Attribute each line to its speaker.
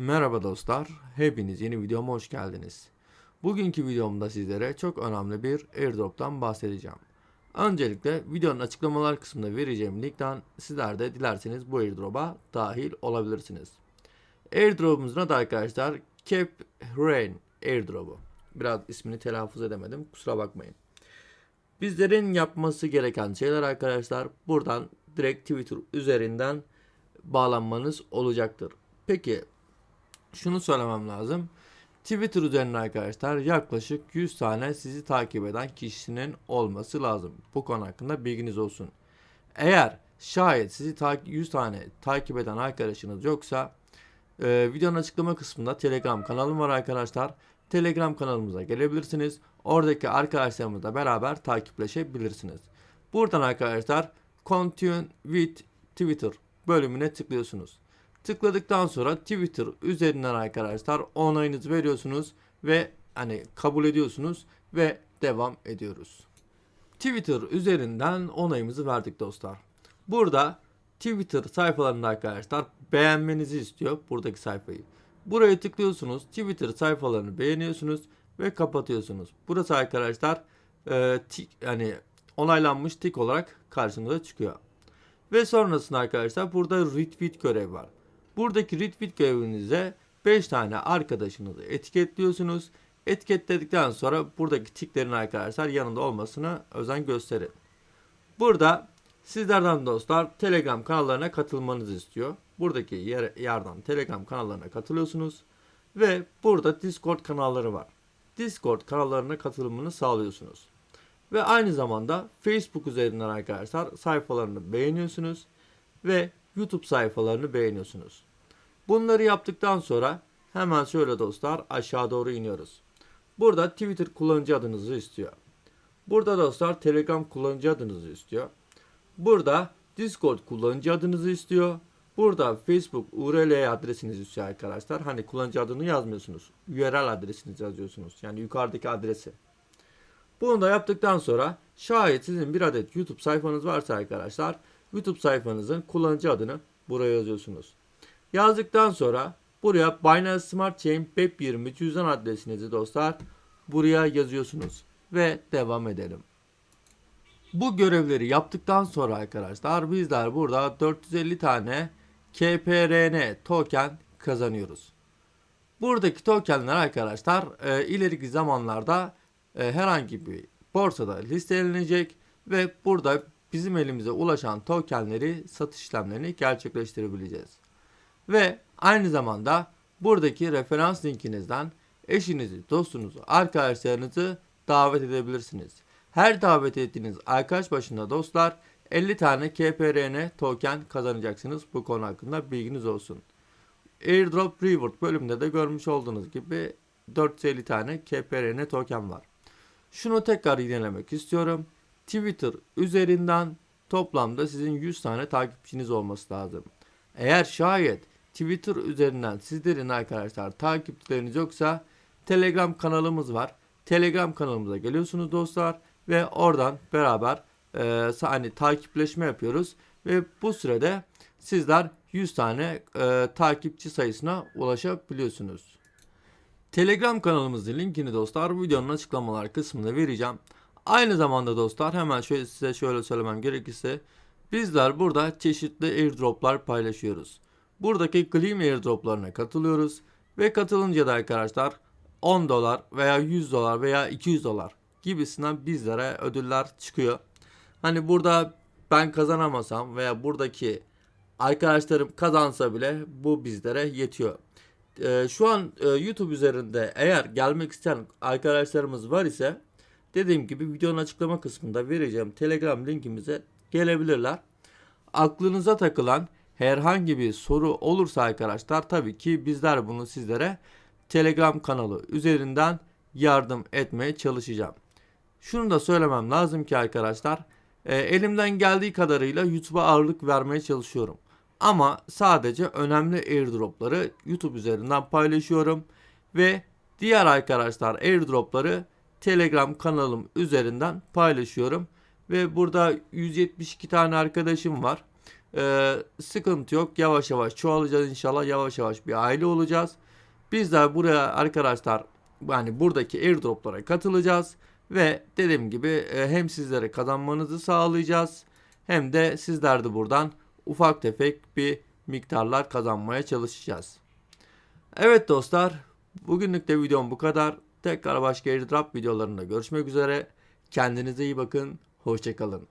Speaker 1: Merhaba dostlar, hepiniz yeni videoma hoş geldiniz. Bugünkü videomda sizlere çok önemli bir airdrop'tan bahsedeceğim. Öncelikle videonun açıklamalar kısmında vereceğim linkten sizler de dilerseniz bu airdrop'a dahil olabilirsiniz. Airdrop'umuzun adı arkadaşlar Cap Rain airdrop'u. Biraz ismini telaffuz edemedim, kusura bakmayın. Bizlerin yapması gereken şeyler arkadaşlar buradan direkt Twitter üzerinden bağlanmanız olacaktır. Peki şunu söylemem lazım. Twitter üzerinden arkadaşlar yaklaşık 100 tane sizi takip eden kişinin olması lazım. Bu konu hakkında bilginiz olsun. Eğer şayet sizi ta- 100 tane takip eden arkadaşınız yoksa e, videonun açıklama kısmında Telegram kanalım var arkadaşlar. Telegram kanalımıza gelebilirsiniz. Oradaki arkadaşlarımızla beraber takipleşebilirsiniz. Buradan arkadaşlar Continue with Twitter bölümüne tıklıyorsunuz. Tıkladıktan sonra Twitter üzerinden arkadaşlar onayınızı veriyorsunuz ve hani kabul ediyorsunuz ve devam ediyoruz. Twitter üzerinden onayımızı verdik dostlar. Burada Twitter sayfalarında arkadaşlar beğenmenizi istiyor buradaki sayfayı. Buraya tıklıyorsunuz. Twitter sayfalarını beğeniyorsunuz ve kapatıyorsunuz. Burası arkadaşlar e, tik, yani onaylanmış tik olarak karşınıza çıkıyor. Ve sonrasında arkadaşlar burada retweet görevi var. Buradaki retweet görevinize 5 tane arkadaşınızı etiketliyorsunuz. Etiketledikten sonra buradaki tiklerin arkadaşlar yanında olmasına özen gösterin. Burada sizlerden dostlar Telegram kanallarına katılmanızı istiyor. Buradaki yer, yerden Telegram kanallarına katılıyorsunuz. Ve burada Discord kanalları var. Discord kanallarına katılımını sağlıyorsunuz. Ve aynı zamanda Facebook üzerinden arkadaşlar sayfalarını beğeniyorsunuz. Ve YouTube sayfalarını beğeniyorsunuz. Bunları yaptıktan sonra hemen şöyle dostlar aşağı doğru iniyoruz. Burada Twitter kullanıcı adınızı istiyor. Burada dostlar Telegram kullanıcı adınızı istiyor. Burada Discord kullanıcı adınızı istiyor. Burada Facebook URL adresinizi istiyor arkadaşlar. Hani kullanıcı adını yazmıyorsunuz. URL adresinizi yazıyorsunuz. Yani yukarıdaki adresi. Bunu da yaptıktan sonra şayet sizin bir adet YouTube sayfanız varsa arkadaşlar YouTube sayfanızın kullanıcı adını buraya yazıyorsunuz. Yazdıktan sonra buraya Binance Smart Chain BEP20 cüzdan adresinizi dostlar buraya yazıyorsunuz ve devam edelim. Bu görevleri yaptıktan sonra arkadaşlar bizler burada 450 tane KPRN token kazanıyoruz. Buradaki tokenler arkadaşlar e, ileriki zamanlarda e, herhangi bir borsada listelenecek ve burada bizim elimize ulaşan tokenleri satış işlemlerini gerçekleştirebileceğiz. Ve aynı zamanda buradaki referans linkinizden eşinizi, dostunuzu, arkadaşlarınızı davet edebilirsiniz. Her davet ettiğiniz arkadaş başında dostlar 50 tane KPRN token kazanacaksınız. Bu konu hakkında bilginiz olsun. Airdrop Reward bölümünde de görmüş olduğunuz gibi 450 tane KPRN token var. Şunu tekrar yinelemek istiyorum. Twitter üzerinden toplamda sizin 100 tane takipçiniz olması lazım. Eğer şayet Twitter üzerinden sizlerin arkadaşlar takipçileriniz yoksa Telegram kanalımız var. Telegram kanalımıza geliyorsunuz dostlar ve oradan beraber e, hani takipleşme yapıyoruz ve bu sürede sizler 100 tane e, takipçi sayısına ulaşabiliyorsunuz. Telegram kanalımızın linkini dostlar videonun açıklamalar kısmında vereceğim. Aynı zamanda dostlar hemen şöyle size şöyle söylemem gerekirse bizler burada çeşitli airdroplar paylaşıyoruz. Buradaki Gleam airdroplarına katılıyoruz ve katılınca da arkadaşlar 10 dolar veya 100 dolar veya 200 dolar gibisinden bizlere ödüller çıkıyor. Hani burada ben kazanamasam veya buradaki arkadaşlarım kazansa bile bu bizlere yetiyor. Ee, şu an e, YouTube üzerinde eğer gelmek isteyen arkadaşlarımız var ise dediğim gibi videonun açıklama kısmında vereceğim Telegram linkimize gelebilirler. Aklınıza takılan herhangi bir soru olursa arkadaşlar tabii ki bizler bunu sizlere Telegram kanalı üzerinden yardım etmeye çalışacağım. Şunu da söylemem lazım ki arkadaşlar e, elimden geldiği kadarıyla YouTube'a ağırlık vermeye çalışıyorum. Ama sadece önemli airdropları YouTube üzerinden paylaşıyorum ve diğer arkadaşlar airdropları Telegram kanalım üzerinden paylaşıyorum ve burada 172 tane arkadaşım var. Ee, sıkıntı yok. Yavaş yavaş çoğalacağız inşallah. Yavaş yavaş bir aile olacağız. Bizler buraya arkadaşlar yani buradaki airdroplara katılacağız. Ve dediğim gibi e, hem sizlere kazanmanızı sağlayacağız. Hem de sizler de buradan ufak tefek bir miktarlar kazanmaya çalışacağız. Evet dostlar, bugünlük de videom bu kadar. Tekrar başka airdrop videolarında görüşmek üzere. Kendinize iyi bakın, hoşçakalın.